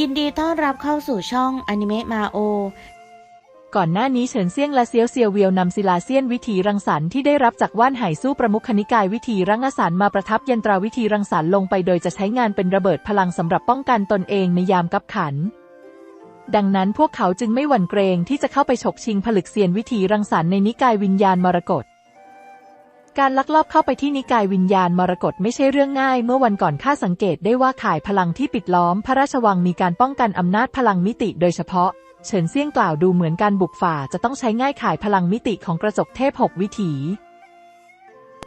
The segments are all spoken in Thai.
ยินดีต้อนรับเข้าสู่ช่องอนิเมะมาโอ ก่อนหน้านี้เฉินเซียงและเซียวเซียวเวียวนำศิลาเซียนวิธีรังสรรค์ที่ได้รับจากว่านไห่สู้ประมุขนิกายวิธีรังสรรค์มาประทับยันตราวิธีรังสรรค์ลงไปโดยจะใช้งานเป็นระเบิดพลังสำหรับป้องกันตนเองในยามกับขัน ดังนั้นพวกเขาจึงไม่หวั่นเกรงที่จะเข้าไปฉกชิงผลึกเซียนวิธีรังสรรค์ในนิกายวิญญาณมรกต การลักลอบเข้าไปที่นิกายวิญญาณมรกตไม่ใช่เรื่องง่าย เมื่อวันก่อนข้าสังเกตได้ว่าข่ายพลังที่ปิดล้อมพระราชวังมีการป้องกันอำนาจพลังมิติโดยเฉพาะ เฉินเซี่ยงกล่าวดูเหมือนการบุกฝ่าจะต้องใช้ง่ายข่ายพลังมิติของกระจกเทพหกวิถี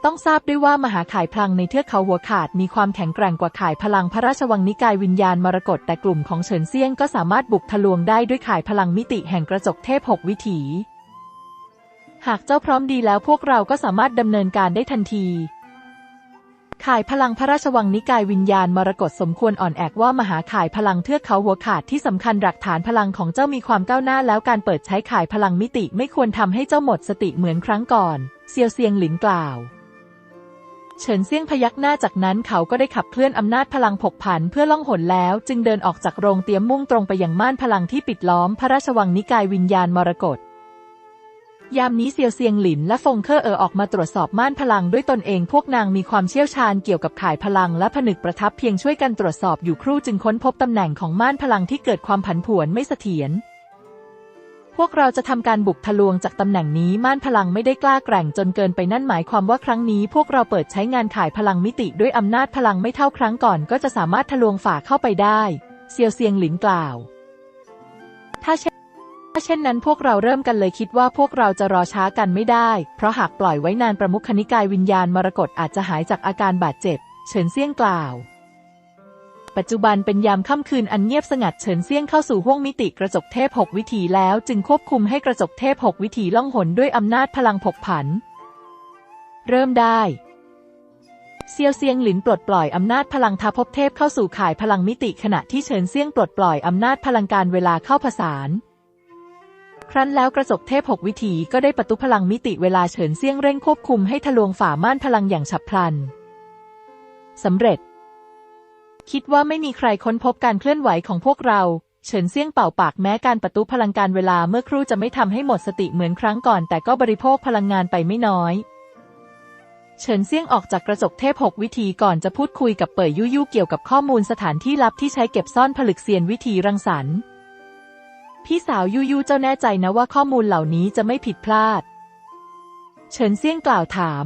ต้องทราบด้วยว่ามหาข่ายพลังในเทือกเขาหัวขาดมีความแข็งแกร่งกว่าข่ายพลังพระราชวังนิกายวิญญาณมรกตแต่กลุ่มของเฉินเซี่ยงก็สามารถบุกทะลวงได้ด้วยข่ายพลังมิติแห่งกระจกเทพหกวิถี หากเจ้าพร้อมดีแล้วพวกเราก็สามารถดำเนินการได้ทันที ข่ายพลังพระราชวังนิกายวิญญาณมรกตสมควรอ่อนแอกว่ามหาข่ายพลังเทือกเขาหัวขาดที่สำคัญหลักฐานพลังของเจ้ามีความก้าวหน้าแล้วการเปิดใช้ข่ายพลังมิติไม่ควรทำให้เจ้าหมดสติเหมือนครั้งก่อนเซียวเซียงหลินกล่าวเฉินเซี่ยงพยักหน้าจากนั้นเขาก็ได้ขับเคลื่อนอำนาจพลังผกผันเพื่อล่องหนแล้ว จึงเดินออกจากโรงเตรียมมุ่งตรงไปยังม่านพลังที่ปิดล้อมพระราชวังนิกายวิญญาณมรกต ยามนี้เซียวเซียงหลินและฟงเคอร์เออออกมาตรวจสอบม่านพลังด้วยตนเองพวกนางมีความเชี่ยวชาญเกี่ยวกับข่ายพลังและผนึกประทับเพียงช่วยกันตรวจสอบอยู่ครู่จึงค้นพบตำแหน่งของม่านพลังที่เกิดความผันผวนไม่เสถียรพวกเราจะทำการบุกทะลวงจากตำแหน่งนี้ม่านพลังไม่ได้กล้าแกร่งจนเกินไปนั่นหมายความว่าครั้งนี้ พวกเราเปิดใช้งานข่ายพลังมิติด้วยอำนาจพลังไม่เท่าครั้งก่อน ก็จะสามารถทะลวงฝ่าเข้าไปได้ เซียวเซียงหลินกล่าว ถ้าเช่น ถ้าเช่นนั้นพวกเราเริ่มกันเลยคิดว่าพวกเราจะรอช้ากันไม่ได้ เพราะหากปล่อยไว้นานประมุขนิกายวิญญาณมรกตอาจจะหายจากอาการบาดเจ็บ เฉินเซี่ยงกล่าว ปัจจุบันเป็นยามค่ำคืนอันเงียบสงัดเฉินเซี่ยงเข้าสู่ห้วงมิติกระจกเทพหกวิถีแล้วจึงควบคุมให้กระจกเทพหกวิถีล่องหนด้วยอำนาจพลังผกผัน เริ่มได้เซียวเซียงหลินปลดปล่อยอำนาจพลังทาภพเทพเข้าสู่ข่ายพลังมิติขณะที่เฉินเซี่ยงปลดปล่อยอำนาจพลังการเวลาเข้าผสาน ครั้นแล้วกระจกเทพหกวิถีก็ได้ประตุพลังมิติเวลาเฉินเซี่ยงเร่งควบคุมให้ทะลวงฝ่าม่านพลังอย่างฉับพลันสำเร็จ คิดว่าไม่มีใครค้นพบการเคลื่อนไหวของพวกเรา เฉินเซี่ยงเป่าปากแม้การประตุพลังการเวลาเมื่อครู่จะไม่ทำให้หมดสติเหมือนครั้งก่อน แต่ก็บริโภคพลังงานไปไม่น้อยเฉินเซี่ยงออกจากกระจกเทพหกวิธีก่อนจะพูดคุยกับเป่ยยู่ยู่เกี่ยวกับข้อมูลสถานที่ลับที่ใช้เก็บซ่อนผลึกเซียนวิธีรังสรรค์ พี่สาวยูยูเจ้าแน่ใจนะว่าข้อมูลเหล่านี้จะไม่ผิดพลาด เฉินเซี่ยงกล่าวถาม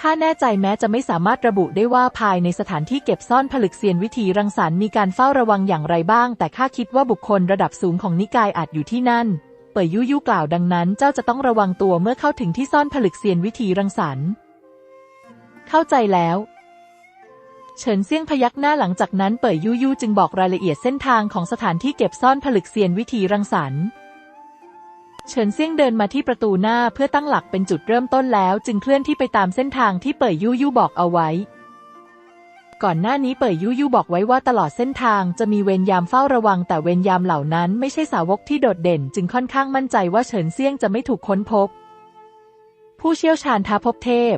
ข้าแน่ใจแม้จะไม่สามารถระบุได้ว่าภายในสถานที่เก็บซ่อนผลึกเซียนวิธีรังสรรค์มีการเฝ้าระวังอย่างไรบ้าง แต่ข้าคิดว่าบุคคลระดับสูงของนิกายอาจอยู่ที่นั่น เป่ยยูยูกล่าวดังนั้น เจ้าจะต้องระวังตัวเมื่อเข้าถึงที่ซ่อนผลึกเซียนวิธีรังสรรค์ เข้าใจแล้ว เฉินเซี่ยงพยักหน้าหลังจากนั้นเป่ยยู่ยู่จึงบอกรายละเอียดเส้นทางของสถานที่เก็บซ่อนผลึกเซียนวิธีรังสรรค์ เฉินเซี่ยงเดินมาที่ประตูหน้าเพื่อตั้งหลักเป็นจุดเริ่มต้นแล้ว จึงเคลื่อนที่ไปตามเส้นทางที่เป่ยยู่ยู่บอกเอาไว้ ก่อนหน้านี้เป่ยยู่ยู่บอกไว้ว่าตลอดเส้นทางจะมีเวรยามเฝ้าระวัง แต่เวรยามเหล่านั้นไม่ใช่สาวกที่โดดเด่น จึงค่อนข้างมั่นใจว่าเฉินเซี่ยงจะไม่ถูกค้นพบ ผู้เชี่ยวชาญท้าพบเทพ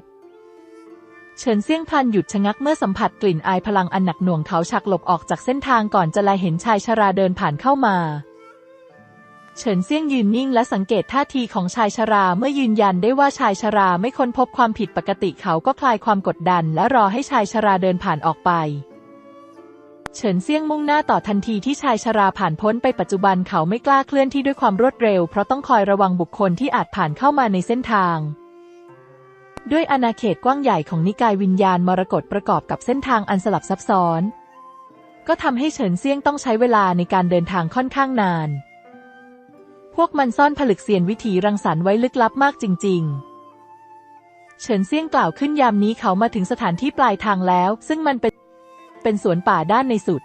เฉินเซี่ยงพันหยุดชะงักเมื่อสัมผัสกลิ่นอายพลังอันหนักหน่วงเขาฉักหลบออกจากเส้นทางก่อนจะแลเห็นชายชราเดินผ่านเข้ามา เฉินเซี่ยงยืนนิ่งและสังเกตท่าทีของชายชราเมื่อยืนยันได้ว่าชายชราไม่ค้นพบความผิดปกติเขาก็คลายความกดดันและรอให้ชายชราเดินผ่านออกไป เฉินเซี่ยงมุ่งหน้าต่อทันทีที่ชายชราผ่านพ้นไปปัจจุบันเขาไม่กล้าเคลื่อนที่ด้วยความรวดเร็ว เพราะต้องคอยระวังบุคคลที่อาจผ่านเข้ามาในเส้นทาง ด้วยอาณาเขตกว้างใหญ่ของนิกายวิญญาณมรกตประกอบกับเส้นทางอันสลับซับซ้อน ก็ทำให้เฉินเซี่ยงต้องใช้เวลาในการเดินทางค่อนข้างนาน พวกมันซ่อนผลึกเซียนวิถีรังสรรค์ไว้ลึกลับมากจริง ๆ เฉินเซี่ยงกล่าวขึ้นยามนี้เขามาถึงสถานที่ปลายทางแล้ว ซึ่งมันเป็นเป็นสวนป่าด้านในสุด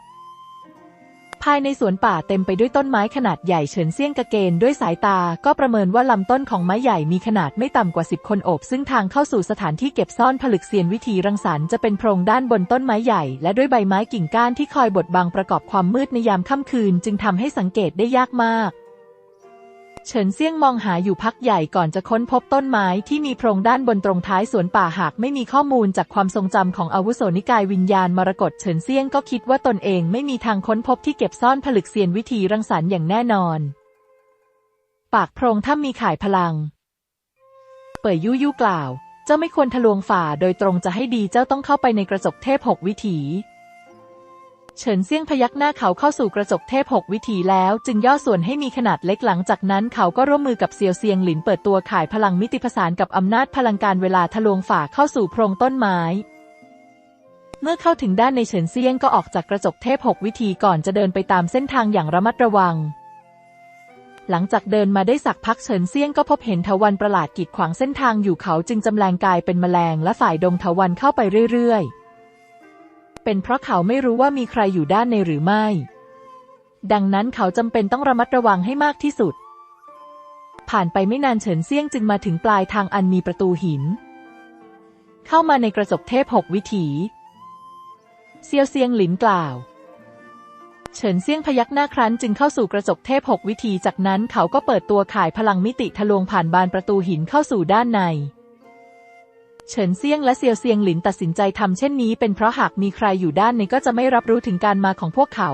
ภายในสวนป่าเต็มไปด้วยต้นไม้ขนาดใหญ่เฉินเซี่ยงกระเกนด้วยสายตา ก็ประเมินว่าลำต้นของไม้ใหญ่มีขนาดไม่ต่ำกว่าสิบคนโอบ ซึ่งทางเข้าสู่สถานที่เก็บซ่อนผลึกเซียนวิธีรังสรรค์จะเป็นโพรงด้านบนต้นไม้ใหญ่ และด้วยใบไม้กิ่งก้านที่คอยบดบังประกอบความมืดในยามค่ำคืน จึงทำให้สังเกตได้ยากมาก เฉินเซี่ยงมองหาอยู่พักใหญ่ก่อนจะค้นพบต้นไม้ที่มีโพรงด้านบนตรงท้ายสวนป่าหากไม่มีข้อมูลจากความทรงจำของอาวุโสนิกายวิญญาณมรกตเฉินเซี่ยงก็คิดว่าตนเองไม่มีทางค้นพบที่เก็บซ่อนผลึกเซียนวิธีรังสรรค์อย่างแน่นอน ปากโพรงถ้ำมีข่ายพลัง เป่ยยู่ยู่กล่าว เจ้าไม่ควรทะลวงฝ่าโดยตรงจะให้ดีเจ้าต้องเข้าไปในกระจกเทพหกวิถี เฉินเซี่ยงพยักหน้าเขาเข้าสู่กระจกเทพหกวิถีแล้ว จึงย่อส่วนให้มีขนาดเล็กหลังจากนั้นเขาก็ร่วมมือกับเซียวเซียงหลินเปิดตัวขายพลังมิติผสานกับอำนาจพลังการเวลาทะลวงฝ่าเข้าสู่โพรงต้นไม้ เมื่อเข้าถึงด้านในเฉินเซี่ยงก็ออกจากกระจกเทพหกวิธีก่อนจะเดินไปตามเส้นทางอย่างระมัดระวัง หลังจากเดินมาได้สักพักเฉินเซี่ยงก็พบเห็นทวันประหลาดกีดขวางเส้นทางอยู่เขาจึงจำแรงกายเป็นแมลงและฝ่ายดงทวันเข้าไปเรื่อยๆ เป็นเพราะเขาไม่รู้ว่ามีใครอยู่ด้านในหรือไม่ ดังนั้นเขาจำเป็นต้องระมัดระวังให้มากที่สุด ผ่านไปไม่นานเฉินเซี่ยงจึงมาถึงปลายทางอันมีประตูหิน เข้ามาในกระจกเทพหกวิถีเซียวเซียงหลินกล่าว เฉินเซี่ยงพยักหน้าครั้นจึงเข้าสู่กระจกเทพหกวิธีจากนั้นเขาก็เปิดตัวข่ายพลังมิติทะลวงผ่านบานประตูหินเข้าสู่ด้านใน เฉินเซียงและเซียวเซียงหลินตัดสินใจทำเช่นนี้ เป็นเพราะหากมีใครอยู่ด้านในก็จะไม่รับรู้ถึงการมาของพวกเขา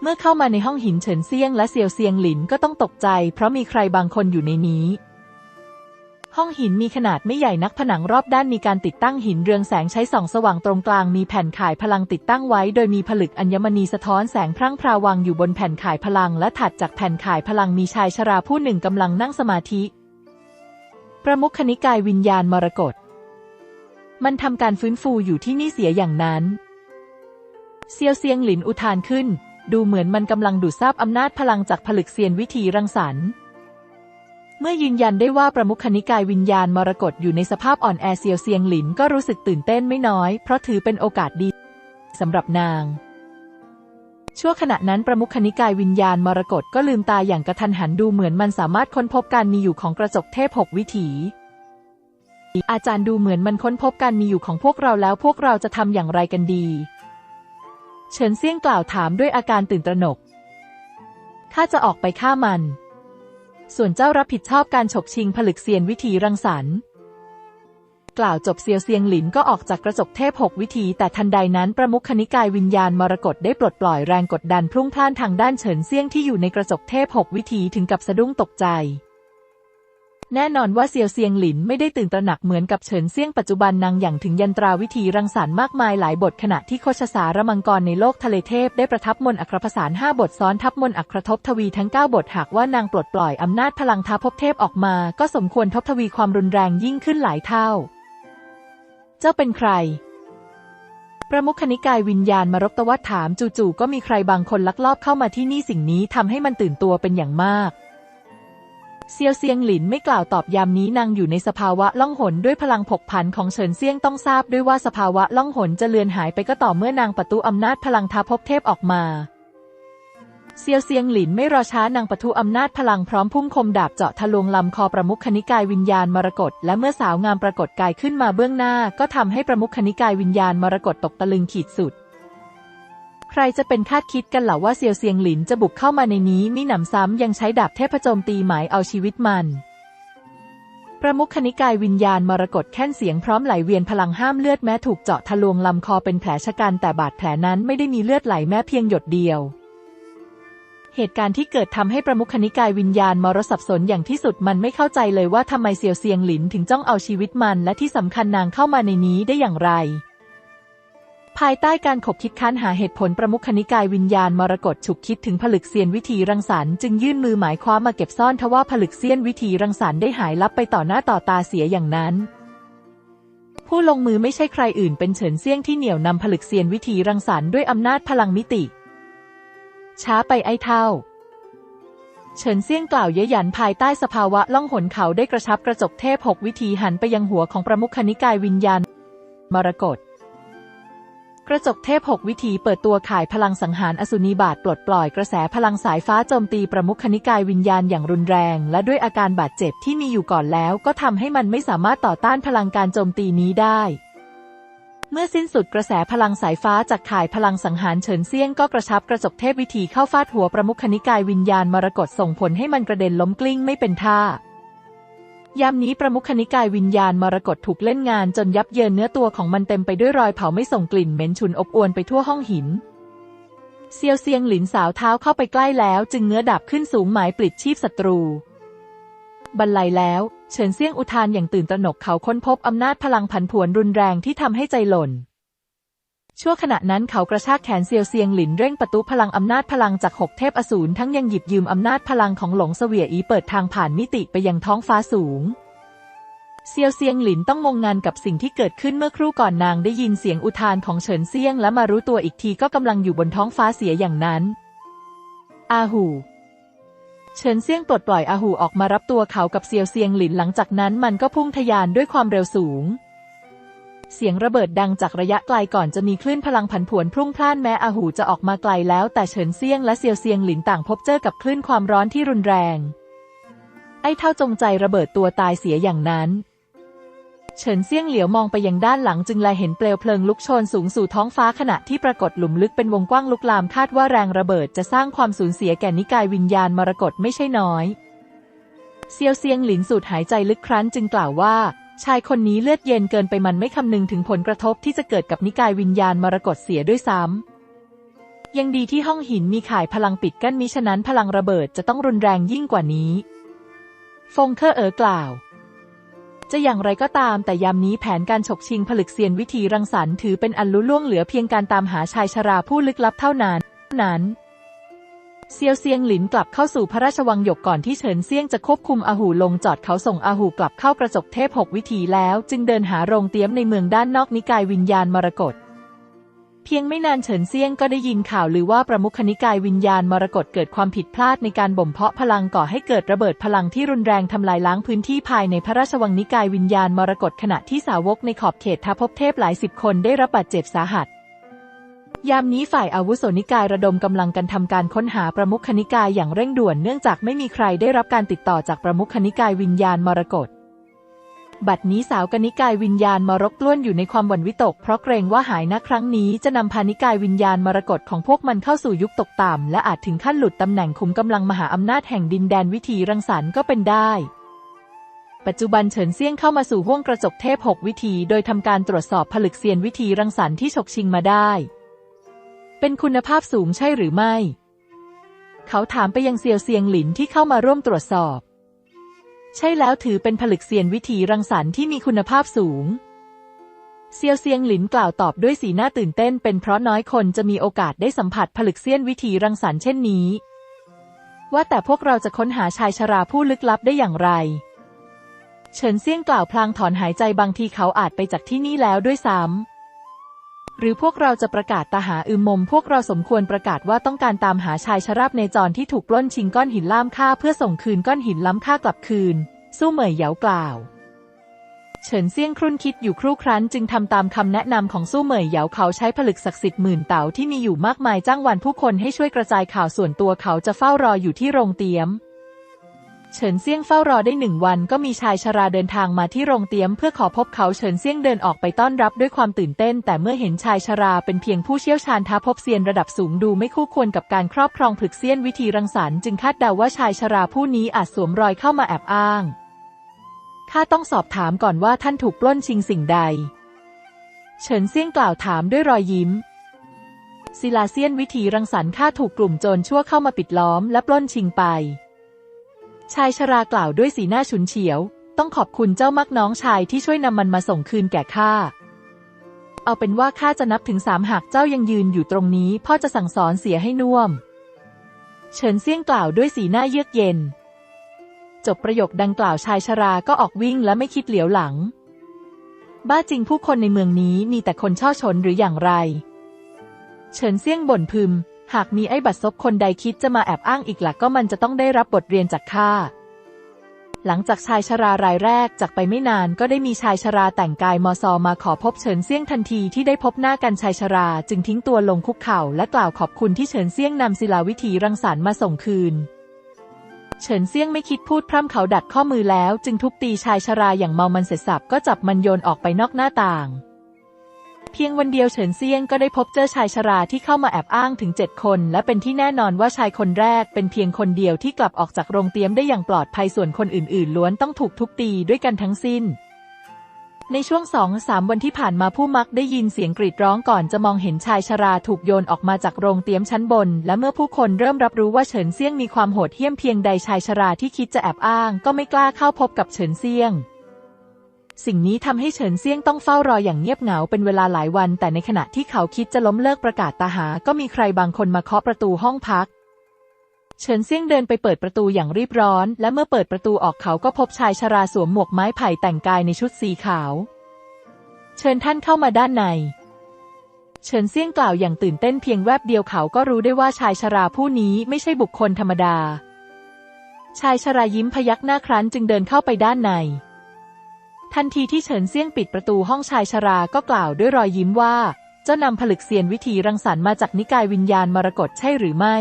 เมื่อเข้ามาในห้องหินเฉินเซียงและเซียวเซียงหลินก็ต้องตกใจ เพราะมีใครบางคนอยู่ในนี้ ห้องหินมีขนาดไม่ใหญ่นักผนังรอบด้านมีการติดตั้งหินเรืองแสงใช้ส่องสว่างตรงกลางมีแผ่นข่ายพลังติดตั้งไว้ โดยมีผลึกอัญมณีสะท้อนแสงพรั่งพราวางอยู่บนแผ่นข่ายพลัง และถัดจากแผ่นข่ายพลังมีชายชราผู้หนึ่งกำลังนั่งสมาธิ ประมุขนิกายวิญญาณมรกตมันทำการฟื้นฟูอยู่ที่นี่เสียอย่างนั้นเซียวเซียงหลินอุทานขึ้น ดูเหมือนมันกำลังดูดซาบอำนาจพลังจากผลึกเซียนวิธีรังสรรค์เมื่อยืนยันได้ว่าประมุขนิกายวิญญาณมรกตอยู่ในสภาพอ่อนแอเซียวเซียงหลินก็รู้สึกตื่นเต้นไม่น้อย เพราะถือเป็นโอกาสดีสำหรับนาง ชั่วขณะนั้นประมุขนิกายวิญญาณมรกตก็ลืมตาอย่างกระทันหันดูเหมือนมันสามารถค้นพบการมีอยู่ของกระจกเทพหกวิถี อาจารย์ดูเหมือนมันค้นพบการมีอยู่ของพวกเราแล้วพวกเราจะทำอย่างไรกันดี เฉินเซี่ยงกล่าวถามด้วยอาการตื่นตระหนก ข้าจะออกไปฆ่ามัน ส่วนเจ้ารับผิดชอบการฉกชิงผลึกเซียนวิธีรังสรรค์ กล่าวจบเซียวเซียงหลินก็ออกจากกระจกเทพหกวิธี แต่ทันใดนั้นประมุขนิกายวิญญาณมรกตได้ปลดปล่อยแรงกดดันพรุ่งพล่านทางด้านเฉินเซียงที่อยู่ในกระจกเทพหกวิธีถึงกับสะดุ้งตกใจ แน่นอนว่าเซียวเซียงหลินไม่ได้ตื่นตระหนักเหมือนกับเฉินเซียงปัจจุบันนางอย่างถึงยันตราวิธีรังสรรค์มากมายหลายบทขณะที่โคชสารมังกรในโลกทะเลเทพได้ประทับมนอัครผสานห้าบทซ้อนทับมนอัครทบทวีทั้งเก้าบทหากว่านางปลดปล่อยอำนาจพลังท้าภพเทพออกมา ก็สมควรทบทวีความรุนแรงยิ่งขึ้นหลายเท่า เจ้าเป็นใคร ประมุขนิกายวิญญาณมารบตวัดถามจู่ๆก็มีใครบางคนลักลอบเข้ามาที่นี่สิ่งนี้ทำให้มันตื่นตัวเป็นอย่างมากเซียวเซียงหลินไม่กล่าวตอบยามนี้นางอยู่ในสภาวะล่องหนด้วยพลังผกผันของเฉินเซียงต้องทราบด้วยว่าสภาวะล่องหนจะเลือนหายไปก็ต่อเมื่อนางประตูอำนาจพลังท้าภพเทพออกมา เซียวเซียงหลินไม่รอช้านางปะทุอำนาจพลังพร้อมพุ่มคมดาบเจาะทะลวงลำคอประมุขคณิกายวิญญาณมรกตและเมื่อสาวงามปรากฏกายขึ้นมาเบื้องหน้า ก็ทำให้ประมุขคณิกายวิญญาณมรกตตกตะลึงขีดสุด ใครจะเป็นคาดคิดกันเหล่าว่าเซียวเซียงหลินจะบุกเข้ามาในนี้มิหนำซ้ำยังใช้ดาบเทพโจมตีหมายเอาชีวิตมัน ประมุขคณิกายวิญญาณมรกตแค่นเสียงพร้อมไหลเวียนพลังห้ามเลือดแม้ถูกเจาะทะลวงลำคอเป็นแผลชะกันแต่บาดแผลนั้นไม่ได้มีเลือดไหลแม้เพียงหยดเดียว เหตุการณ์ที่เกิดทำให้ประมุขคณิกายวิญญาณมรสับสนอย่างที่สุดมันไม่เข้าใจเลยว่าทำไมเซียวเซียงหลินถึงจ้องเอาชีวิตมันและที่สำคัญนางเข้ามาในนี้ได้อย่างไร ภายใต้การขบคิดค้านหาเหตุผลประมุขคณิกายวิญญาณมรกตฉุกคิดถึงผลึกเซียนวิธีรังสรรค์จึงยื่นมือหมายคว้ามาเก็บซ่อนทว่าผลึกเซียนวิธีรังสรรค์ได้หายลับไปต่อหน้าต่อตาเสียอย่างนั้นผู้ลงมือไม่ใช่ใครอื่นเป็นเฉินเซี่ยงที่เหนี่ยวนำผลึกเซียนวิธีรังสรรค์ด้วยอำนาจพลังมิติ ช้าไปไอ้เท่า เฉินเซี่ยงกล่าวเย้ยหยันภายใต้สภาวะล่องหนเขาได้กระชับกระจกเทพหกวิธีหันไปยังหัวของประมุขคณิกายวิญญาณมรกตกระจกเทพหกวิธีเปิดตัวข่ายพลังสังหารอสุนีบาตปลดปล่อยกระแสพลังสายฟ้าโจมตีประมุขคณิกายวิญญาณอย่างรุนแรง และด้วยอาการบาดเจ็บที่มีอยู่ก่อนแล้ว ก็ทำให้มันไม่สามารถต่อต้านพลังการโจมตีนี้ได้ เมื่อสิ้นสุดกระแสพลังสายฟ้าจากข่ายพลังสังหารเฉินเซียงก็กระชับกระจกเทพวิธีเข้าฟาดหัวประมุขนิกายวิญญาณมรกตส่งผลให้มันกระเด็นล้มกลิ้งไม่เป็นท่ายามนี้ประมุขนิกายวิญญาณมรกตถูกเล่นงานจนยับเยินเนื้อตัวของมันเต็มไปด้วยรอยเผาไม่ส่งกลิ่นเหม็นฉุนอบอวนไปทั่วห้องหิน เซียวเซียงหลินสาวเท้าเข้าไปใกล้แล้วจึงเงื้อดาบขึ้นสูงหมายปลิดชีพศัตรู บรรลัยแล้ว เฉินเซียงอุทานอย่างตื่นตระหนกเขาค้นพบอำนาจพลังผันผวนรุนแรงที่ทำให้ใจหล่น ชั่วขณะนั้นเขากระชากแขนเซียวเซียงหลินเร่งประตูพลังอำนาจพลังจากหกเทพอสูรทั้งยังหยิบยืมอำนาจพลังของหลงเสวียอีเปิดทางผ่านมิติไปยังท้องฟ้าสูงเซียวเซียงหลินต้องงงงานกับสิ่งที่เกิดขึ้นเมื่อครู่ก่อนนางได้ยินเสียงอุทานของเฉินเซียงและมารู้ตัวอีกทีก็กำลังอยู่บนท้องฟ้าเสียอย่างนั้น อาหู เฉินเซียงปลดปล่อยอาหูออกมารับตัวเขากับเซียวเซียงหลินหลังจากนั้นมันก็พุ่งทะยานด้วยความเร็วสูง เสียงระเบิดดังจากระยะไกลก่อนจะมีคลื่นพลังผันผวนพรุ่งพล่านแม้อาหูจะออกมาไกลแล้วแต่เฉินเซียงและเซียวเซียงหลินต่างพบเจอกับคลื่นความร้อนที่รุนแรง ไอ้เท่าจงใจระเบิดตัวตายเสียอย่างนั้น เฉินเซี่ยงเหลียวมองไปยังด้านหลังจึงแลเห็นเปลวเพลิงลุกโชนสูงสู่ท้องฟ้าขณะที่ปรากฏหลุมลึกเป็นวงกว้างลุกลามคาดว่าแรงระเบิดจะสร้างความสูญเสียแก่นิกายวิญญาณมรกตไม่ใช่น้อย เซียวเซียงหลินสูดหายใจลึกครั้นจึงกล่าวว่า ชายคนนี้เลือดเย็นเกินไปมันไม่คำนึงถึงผลกระทบที่จะเกิดกับนิกายวิญญาณมรกตเสียด้วยซ้ำยังดีที่ห้องหินมีข่ายพลังปิดกั้นมิฉะนั้นพลังระเบิดจะต้องรุนแรงยิ่งกว่านี้ ฟงเคอเอ๋อกล่าว จะอย่างไรก็ตามแต่ยามนี้แผนการฉกชิงผลึกเซียนวิธีรังสรรค์ถือเป็นอันลุล่วงเหลือเพียงการตามหาชายชราผู้ลึกลับเท่านั้นนั้นเซียวเซียงหลินกลับเข้าสู่พระราชวังหยกก่อนที่เฉินเซียงจะควบคุมอาหูลงจอดเขาส่งอาหูกลับเข้ากระจกเทพหกวิถีแล้ว จึงเดินหาโรงเตี้ยมในเมืองด้านนอกนิกายวิญญาณมรกต เพียงไม่นานเฉินเซียงก็ได้ยินข่าวลือว่าประมุขนิกายวิญญาณมรกตเกิดความผิดพลาดในการบ่มเพาะพลังก่อให้เกิดระเบิดพลังที่รุนแรงทำลายล้างพื้นที่ภายในพระราชวังนิกายวิญญาณมรกตขณะที่สาวกในขอบเขตทัพภพเทพหลายสิบคนได้รับบาดเจ็บสาหัส ยามนี้ฝ่ายอาวุโสนิกายระดมกำลังกันทำการค้นหาประมุขนิกายอย่างเร่งด่วนเนื่องจากไม่มีใครได้รับการติดต่อจากประมุขนิกายวิญญาณมรกต บัดนี้สาวกนิกายวิญญาณมรกล้วนอยู่ในความหวั่นวิตก เพราะเกรงว่าหายนะครั้งนี้จะนำพานิกายวิญญาณมรกตของพวกมันเข้าสู่ยุคตกต่ำและอาจถึงขั้นหลุดตำแหน่งขุมกำลังมหาอำนาจแห่งดินแดนวิธีรังสรรค์ก็เป็นได้ ปัจจุบันเฉินเซี่ยงเข้ามาสู่ห้วงกระจกเทพหกวิธีโดยทำการตรวจสอบผลึกเซียนวิธีรังสรรค์ที่ฉกชิงมาได้ เป็นคุณภาพสูงใช่หรือไม่ เขาถามไปยังเซียวเซียงหลินที่เข้ามาร่วมตรวจสอบ ใช่แล้วถือเป็นผลึกเซียนวิธีรังสรรค์ที่มีคุณภาพสูง เซียวเซียงหลินกล่าวตอบด้วยสีหน้าตื่นเต้น เป็นเพราะน้อยคนจะมีโอกาสได้สัมผัสผลึกเซียนวิธีรังสรรค์เช่นนี้ ว่าแต่พวกเราจะค้นหาชายชราผู้ลึกลับได้อย่างไร เฉินเซียงกล่าวพลางถอนหายใจบางทีเขาอาจไปจากที่นี่แล้วด้วยซ้ำ หรือพวกเราจะประกาศตาหาอึมมม พวกเราสมควรประกาศว่าต้องการตามหาชายชราบในจรที่ถูกปล้นชิงก้อนหินล่ามค่าเพื่อส่งคืนก้อนหินล้ำค่ากลับคืน สู้เหมยเหยากล่าว เฉินเซี่ยงครุ่นคิดอยู่ครู่ครั้นจึงทำตามคำแนะนำของสู้เหมยเหยาเขาใช้ผลึกศักดิ์สิทธิ์หมื่นเต๋าที่มีอยู่มากมายจ้างวันผู้คนให้ช่วยกระจายข่าวส่วนตัวเขาจะเฝ้ารออยู่ที่โรงเตี๊ยม เฉินเซี่ยงเฝ้ารอได้หนึ่งวันก็มีชายชราเดินทางมาที่โรงเตี๊ยมเพื่อขอพบเขาเฉินเซี่ยงเดินออกไปต้อนรับด้วยความตื่นเต้น แต่เมื่อเห็นชายชราเป็นเพียงผู้เชี่ยวชาญท้าพบเซียนระดับสูงดูไม่คู่ควรกับการครอบครองผลึกเซียนวิธีรังสรรค์จึงคาดเดาว่าชายชราผู้นี้อาจสวมรอยเข้ามาแอบอ้างข้าต้องสอบถามก่อนว่าท่านถูกปล้นชิงสิ่งใด เฉินเซี่ยงกล่าวถามด้วยรอยยิ้มศิลาเซียนวิธีรังสรรค์ข้าถูกกลุ่มโจรชั่วเข้ามาปิดล้อมและปล้นชิงไป ชายชรากล่าวด้วยสีหน้าฉุนเฉียว ต้องขอบคุณเจ้ามักน้องชายที่ช่วยนำมันมาส่งคืนแก่ข้า เอาเป็นว่าข้าจะนับถึงสามหากเจ้ายังยืนอยู่ตรงนี้ พ่อจะสั่งสอนเสียให้น่วม เฉินเซี่ยงกล่าวด้วยสีหน้าเยือกเย็น จบประโยคดังกล่าวชายชราก็ออกวิ่งและไม่คิดเหลียวหลัง บ้าจริงผู้คนในเมืองนี้มีแต่คนช่อชนหรืออย่างไร เฉินเซี่ยงบ่นพึม หากมีไอ้บัดซบคนใดคิดจะมาแอบอ้างอีกหลักก็มันจะต้องได้รับบทเรียนจากข้าหลังจากชายชรารายแรกจากไปไม่นานก็ได้มีชายชราแต่งกายมอซอมาขอพบเฉินเซี่ยงทันทีที่ได้พบหน้ากันชายชราจึงทิ้งตัวลงคุกเข่าและกล่าวขอบคุณที่เฉินเซี่ยงนำศิลาวิธีรังสรรค์มาส่งคืน เฉินเซี่ยงไม่คิดพูดพร่ำเขาดัดข้อมือแล้ว จึงทุบตีชายชราอย่างเมามันเสร็จสับก็จับมันโยนออกไปนอกหน้าต่าง เพียงวันเดียวเฉินเซียงก็ได้พบเจอชายชราที่เข้ามาแอบอ้างถึงเจ็ดคน และเป็นที่แน่นอนว่าชายคนแรกเป็นเพียงคนเดียวที่กลับออกจากโรงเตรียมได้อย่างปลอดภัยส่วนคนอื่นๆ ล้วนต้องถูกทุบตีด้วยกันทั้งสิ้น ในช่วงสองสามวันที่ผ่านมาผู้มักได้ยินเสียงกรีดร้องก่อนจะมองเห็นชายชราถูกโยนออกมาจากโรงเตรียมชั้นบน และเมื่อผู้คนเริ่มรับรู้ว่าเฉินเซียงมีความโหดเหี้ยมเพียงใดชายชราที่คิดจะแอบอ้าง ก็ไม่กล้าเข้าพบกับเฉินเซียง สิ่งนี้ทำให้เฉินเซียงต้องเฝ้ารออย่างเงียบเหงาเป็นเวลาหลายวัน แต่ในขณะที่เขาคิดจะล้มเลิกประกาศตาหา ก็มีใครบางคนมาเคาะประตูห้องพัก เฉินเซียงเดินไปเปิดประตูอย่างรีบร้อน และเมื่อเปิดประตูออกเขาก็พบชายชราสวมหมวกไม้ไผ่แต่งกายในชุดสีขาว เชิญท่านเข้ามาด้านในเฉินเซียงกล่าวอย่างตื่นเต้นเพียงแวบเดียวเขาก็รู้ได้ว่าชายชราผู้นี้ไม่ใช่บุคคลธรรมดา ชายชรายิ้มพยักหน้าครั้นจึงเดินเข้าไปด้านใน ทันทีที่เฉินเซียงปิดประตูห้องชายชราก็กล่าวด้วยรอยยิ้มว่า เจ้านำผลึกเซียนวิธีรังสรรค์มาจากนิกายวิญญาณมรกตใช่หรือไม่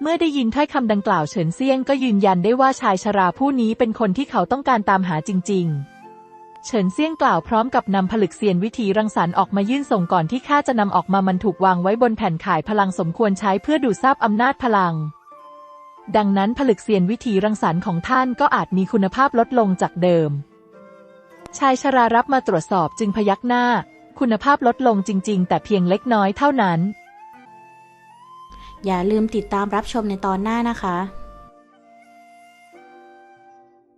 เมื่อได้ยินถ้อยคำดังกล่าวเฉินเซียงก็ยืนยันได้ว่าชายชราผู้นี้เป็นคนที่เขาต้องการตามหาจริง ๆ เฉินเซียงกล่าวพร้อมกับนำผลึกเซียนวิธีรังสรรค์ออกมายื่นส่งก่อนที่ข้าจะนำออกมามันถูกวางไว้บนแผ่นขายพลังสมควรใช้เพื่อดูดซับอำนาจพลังดังนั้นผลึกเซียนวิธีรังสรรค์ของท่านก็อาจมีคุณภาพลดลงจากเดิม ชายชรารับมาตรวจสอบจึงพยักหน้า คุณภาพลดลงจริง ๆ แต่เพียงเล็กน้อยเท่านั้น อย่าลืมติดตามรับชมในตอนหน้านะคะ